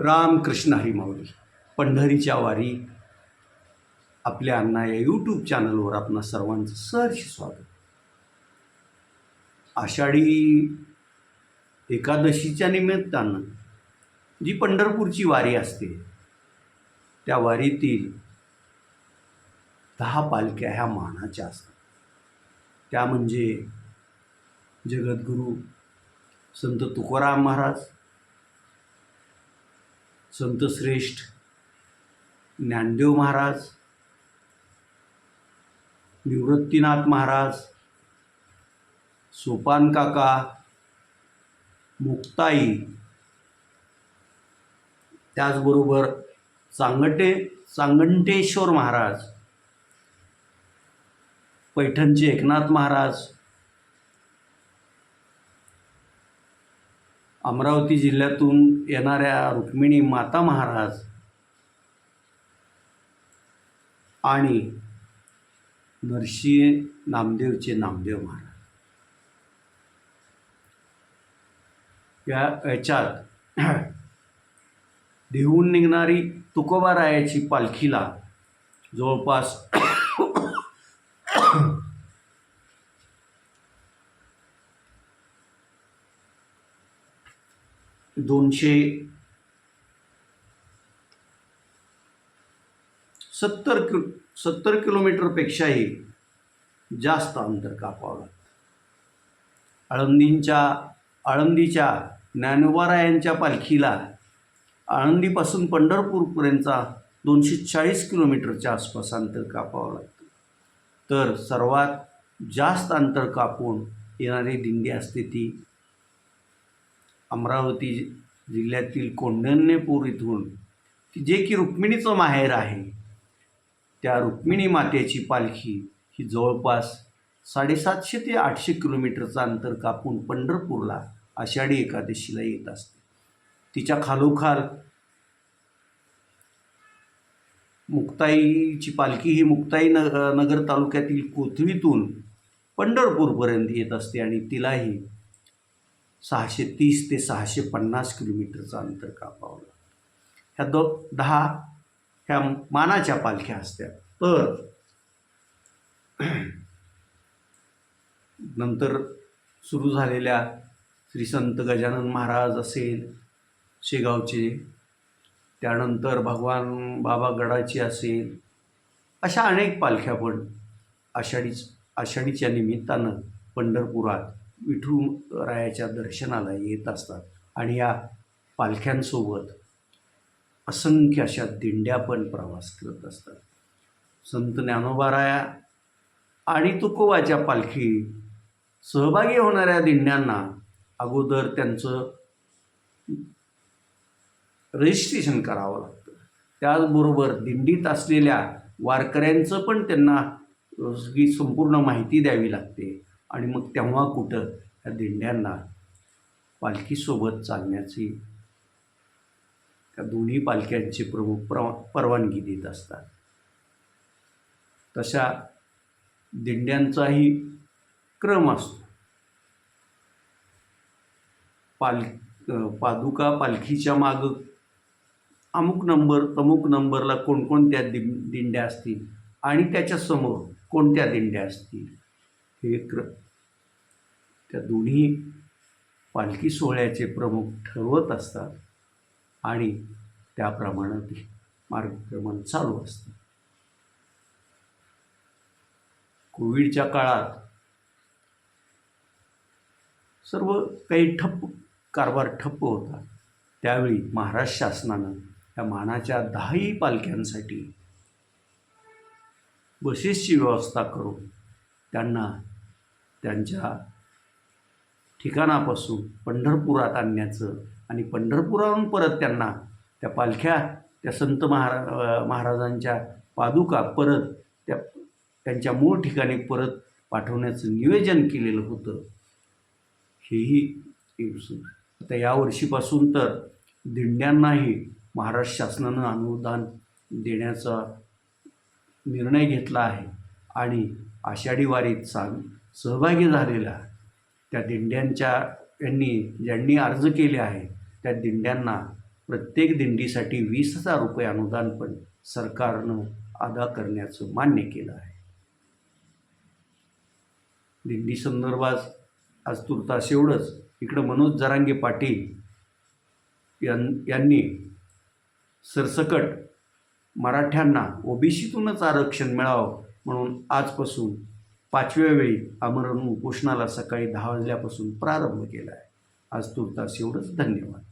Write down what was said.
रामकृष्ण हरी माऊली पंढरीच्या वारी. आपल्या अण्णा या यूट्यूब चॅनलवर आपणा सर्वांचं सहर्ष स्वागत. आषाढी एकादशीच्या निमित्तानं जी पंढरपूरची वारी असते त्या वारीतील दहा पालख्या ह्या मानाच्या असतात. त्या म्हणजे जगद्गुरू संत तुकाराम महाराज संतश्रेष्ठ ज्ञानदेव महाराज निवृत्तीनाथ महाराज सोपान काका मुक्ताई त्याचबरोबर चांगटे चांगंटेश्वर महाराज पैठणचे एकनाथ महाराज अमरावती जिल्ह्यातून येणाऱ्या रुक्मिणी माता महाराज आणि नरशी नामदेवचे नामदेव महाराज. या याच्यात देहून निघणारी तुकोबारायाची पालखीला जवळपास दोनशे सत्तर कि सत्तर किलोमीटरपेक्षाही जास्त अंतर कापावं लागतं. आळंदींच्या आळंदीच्या ज्ञानोबारायांच्या पालखीला आळंदीपासून पंढरपूरपर्यंतचा दोनशे चाळीस किलोमीटरच्या आसपास अंतर कापावं लागतं. तर सर्वात जास्त अंतर कापून येणारी दिंडी असते ती अमरावती जिल्ह्यातील कोंढण्यपूर इथून की जे की रुक्मिणीचं माहेर आहे त्या रुक्मिणी मातेची पालखी ही जवळपास साडेसातशे ते आठशे किलोमीटरचं अंतर कापून पंढरपूरला आषाढी एकादशीला येत असते. तिच्या खालोखाल मुक्ताईची पालखी ही मुक्ताई नगर नगर तालुक्यातील कोथवीतून पंढरपूरपर्यंत येत असते आणि तिलाही सहाशे तीस ते सहाशे पन्नास किलोमीटरचं अंतर कापावलं ह्या दो दहा ह्या मानाच्या पालख्या असत्या. तर नंतर सुरू झालेल्या श्री संत गजानन महाराज असेल शेगावचे. त्यानंतर भगवान बाबा गडाची असेल. अशा अनेक पालख्या पण आषाढीच आषाढीच्या निमित्तानं पंढरपुरात विठुरायाच्या दर्शनाला येत असतात आणि या पालख्यांसोबत असंख्य अशा दिंड्या पण प्रवास करत असतात. संत ज्ञानोबाराया आणि तुकोबाच्या पालखी सहभागी होणाऱ्या दिंड्यांना अगोदर त्यांचं रजिस्ट्रेशन करावं लागतं. त्याचबरोबर दिंडीत असलेल्या वारकऱ्यांचं पण त्यांना ही संपूर्ण माहिती द्यावी लागते. आणि मग तेव्हा कुठं त्या दिंड्यांना पालखीसोबत चालण्याची त्या दोन्ही पालख्यांचे प्रमुख प्र परवानगी देत असतात. तशा दिंड्यांचाही क्रम असतो. पाल पादुका पालखीच्या मागं अमुक नंबर अमुक नंबरला कोणकोणत्या दि दिंड्या असतील आणि त्याच्यासमोर कोणत्या दिंड्या असतील? हे क्र त्या दोन्ही पालखी सोहळ्याचे प्रमुख ठरवत असतात आणि त्याप्रमाणे ते मार्गक्रमण चालू असतं. कोविडच्या काळात सर्व काही ठप्प कारभार ठप्प होता. त्यावेळी महाराष्ट्र शासनानं या मानाच्या दहाही पालख्यांसाठी बसेसची व्यवस्था करून त्यांना त्यांच्या ठिकाणापासून पंढरपुरात आणण्याचं आणि पंढरपुराहून परत त्यांना त्या पालख्या त्या संत महारा महाराजांच्या पादुका परत त्या त्यांच्या मूळ ठिकाणी परत पाठवण्याचं नियोजन केलेलं होतं. हेही आता यावर्षीपासून तर दिंड्यांनाही महाराष्ट्र शासनानं अनुदान देण्याचा निर्णय घेतला आहे आणि आषाढी वारीत सांग सहभागी झालेल्या त्या दिंड्यांच्या यांनी ज्यांनी अर्ज केले आहे त्या दिंड्यांना प्रत्येक दिंडीसाठी वीस हजार रुपये अनुदान पण सरकारनं अदा करण्याचं मान्य केलं आहे. दिंडी संदर्भात आज तुर्तास एवढंच. इकडं मनोज जरांगे पाटील यां यांनी सरसकट मराठ्यांना ओबीसीतूनच आरक्षण मिळावं म्हणून आजपासून पाचव्या वेळी आमरण उपोषणाला सकाळी दहा वाजल्यापासून प्रारंभ केला आहे आज तुर्तास एवढंच धन्यवाद.